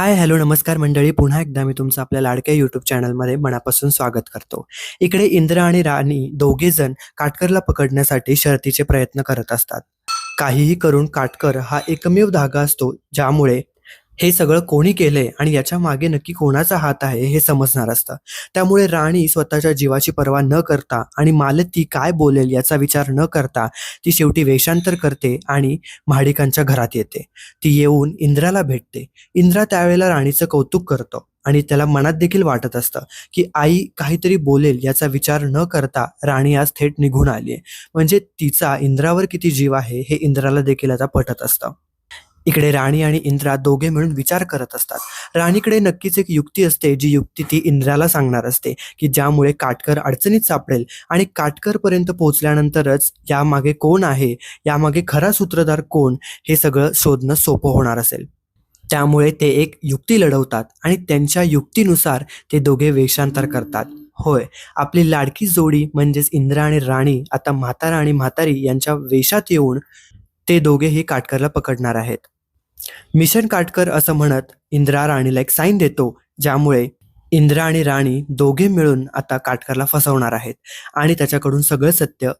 Hi hello नमस्कार मंडळी. पुन्हा एकदा मी तुमचं आपल्या लाडक्या युट्यूब चॅनलमध्ये मनापासून स्वागत करतो. इकडे इंद्र आणि राणी दोघे जण काटकरला पकडण्यासाठी शर्तीचे प्रयत्न करत असतात. काहीही करून काटकर हा एकमेव धागा असतो ज्यामुळे हे सगळं कोणी केलंय आणि याच्या मागे नक्की कोणाचा हात आहे हे समजणार असतं. त्यामुळे राणी स्वतःच्या जीवाची पर्वा न करता आणि मालती काय बोलेल याचा विचार न करता ती शेवटी वेषांतर करते आणि महाडिकांच्या घरात येते. ती येऊन इंद्राला भेटते. इंद्रा त्यावेळेला राणीचं कौतुक करतो आणि त्याला मनात देखील वाटत असतं की आई काहीतरी बोलेल याचा विचार न करता राणी आज थेट निघून आली म्हणजे तिचा इंद्रावर किती जीव आहे हे इंद्राला देखील आता पटत असतं. इकडे राणी आणि इंद्रा दोघे मिळून विचार करत असतात. राणीकडे नक्कीच एक युक्ती असते जी युक्ती ती इंद्राला सांगणार असते की ज्यामुळे काटकर अडचणीत सापडेल आणि काटकरपर्यंत पोहोचल्यानंतरच यामागे कोण आहे यामागे खरा सूत्रधार कोण हे सगळं शोधणं सोपं होणार असेल. त्यामुळे ते एक युक्ती लढवतात आणि त्यांच्या युक्तीनुसार ते दोघे वेषांतर करतात. होय आपली लाडकी जोडी म्हणजेच इंद्रा आणि राणी आता म्हातारा आणि म्हातारी यांच्या वेशात येऊन ते दोघेही काटकरला पकडणार आहेत. मिशन काटकर असं म्हणत इंद्रा राणीला एक साईन देतो ज्यामुळे इंद्रा आणि राणी दोघे मिळून आता काटकरला फसवणार आहेत आणि त्याच्याकडून सगळं सत्य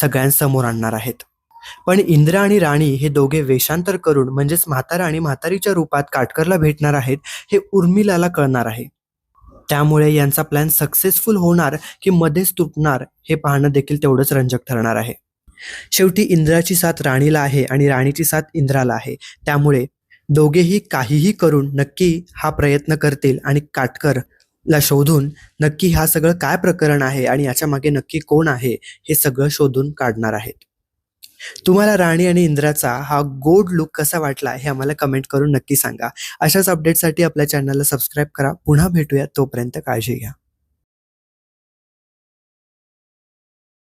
सगळ्यांसमोर आणणार आहेत. पण इंदिरा आणि राणी हे दोघे वेषांतर करून म्हणजेच म्हातारा आणि म्हातारीच्या रूपात काटकरला भेटणार आहेत हे उर्मिलाला कळणार आहे. त्यामुळे यांचा प्लॅन सक्सेसफुल होणार की मध्येच तुटणार हे पाहणं देखील तेवढंच रंजक ठरणार आहे. शेवटी इंद्राची साथ राणीला आहे आणि राणीची साथ इंद्राला आहे. त्यामुळे दोघेही काहीही करून नक्की हा प्रयत्न करतील आणि काटकर ला शोधून नक्की हा सगळं काय प्रकरण आहे आणि याच्या मागे नक्की कोण आहे हे सगळं शोधून काढणार आहेत. तुम्हाला राणी आणि इंद्राचा हा गोड लुक कसा वाटला हे आम्हाला कमेंट करून नक्की सांगा. अशाच अपडेटसाठी आपल्या चॅनलला सबस्क्राईब करा. पुन्हा भेटूया. तोपर्यंत काळजी घ्या.